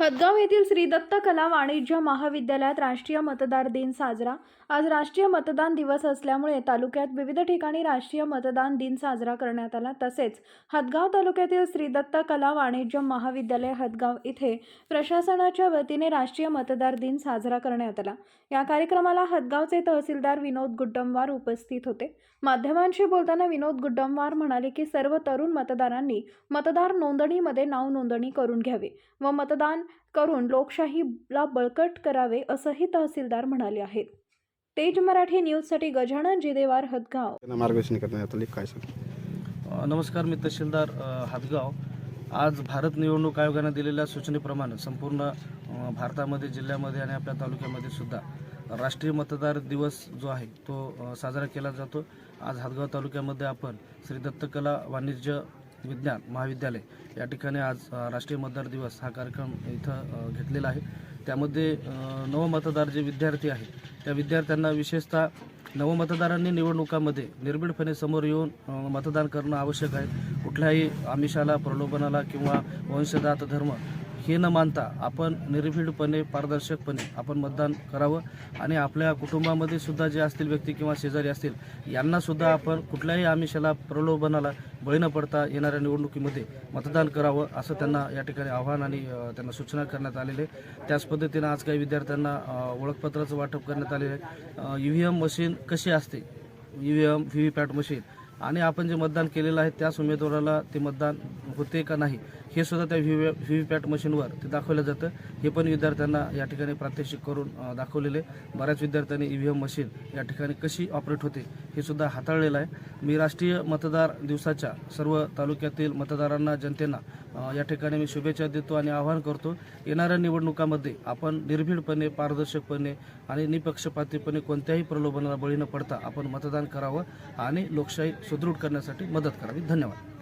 हदगाव येथील श्री दत्त कला वाणिज्य महाविद्यालयात राष्ट्रीय मतदार दिन साजरा. आज राष्ट्रीय मतदान दिवस असल्यामुळे तालुक्यात विविध ठिकाणी राष्ट्रीय मतदान दिन साजरा करण्यात आला. तसेच हदगाव तालुक्यातील श्री दत्त कला वाणिज्य महाविद्यालय हदगाव इथे प्रशासनाच्या वतीने राष्ट्रीय मतदार दिन साजरा करण्यात आला. या कार्यक्रमाला हदगावचे तहसीलदार विनोद गुड्डमवार उपस्थित होते. माध्यमांशी बोलताना विनोद गुड्डमवार म्हणाले की सर्व तरुण मतदारांनी मतदार नोंदणीमध्ये नाव नोंदणी करून घ्यावे व मतदान करून लोकशाहीला बळकट करावे असंही तहसीलदार म्हणाले आहेत. तेज मराठी न्यूजसाठी गजानन जिदेवार हदगाव. त्यांना मार्गदर्शन करण्यात आले काय सांग अ, नमस्कार मी तहसीलदार अ, हातगाव आज भारत निवडणूक आयोगाने दिलेल्या सूचनेप्रमाणे संपूर्ण अ, भारतामध्ये जिल्ह्यामध्ये आणि आपल्या तालुक्यामध्ये सुद्धा राष्ट्रीय मतदार दिवस जो आहे तो अ, साजरा केला जातो. आज हातगाव तालुक्यामध्ये आपण श्री दत्तकला वाणिज्य विज्ञान महाविद्यालय या ठिकाणी आज राष्ट्रीय मतदार दिवस हा कार्यक्रम इथं घेतलेला आहे. त्यामध्ये नवमतदार जे विद्यार्थी आहेत त्या विद्यार्थ्यांना विशेषतः नवमतदारांनी निवडणुकामध्ये निर्भीडपणे समोर येऊन मतदान करणं आवश्यक आहे. कुठल्याही आमिषाला प्रलोभनाला किंवा वंशजात धर्म हे न मानता आपण निर्भीडपणे पारदर्शकपणे आपण मतदान करावं आणि आपल्या कुटुंबामध्ये सुद्धा जे असतील व्यक्ती किंवा शेजारी असतील यांनासुद्धा आपण कुठल्याही आमिषाला प्रलोभनाला बळी न पडता येणाऱ्या निवडणुकीमध्ये मतदान करावं असं त्यांना या ठिकाणी आव्हान आणि त्यांना सूचना करण्यात आलेले. आहे त्याच पद्धतीनं आज काही विद्यार्थ्यांना ओळखपत्राचं वाटप करण्यात आलेलं आहे. यू व्ही एम मशीन कशी असते? U V M V V PAT machine आणि आपण जे मतदान केलेलं आहे त्याच उमेदवाराला ते मतदान होते का नाही हे सुद्धा त्या व्ही व्ही व्ही पॅट मशीनवर ते दाखवलं जातं. हे पण विद्यार्थ्यांना या ठिकाणी प्रात्यक्षिक करून दाखवलेले. बऱ्याच विद्यार्थ्यांनी ई व्ही एम मशीन या ठिकाणी कशी ऑपरेट होते हे सुद्धा हाताळलेलं आहे. मी राष्ट्रीय मतदार दिवसाच्या सर्व तालुक्यातील मतदारांना जनतेना या ठिकाणी मी शुभेच्छा देतो आणि आवाहन करतो येणाऱ्या निवडणुकामध्ये आपण निर्भीडपणे पारदर्शकपणे आणि निपक्षपातीपणे कोणत्याही प्रलोभनाला बळी न पडता आपण मतदान करावं आणि लोकशाही सुदृढ करण्यासाठी मदत करावी. धन्यवाद.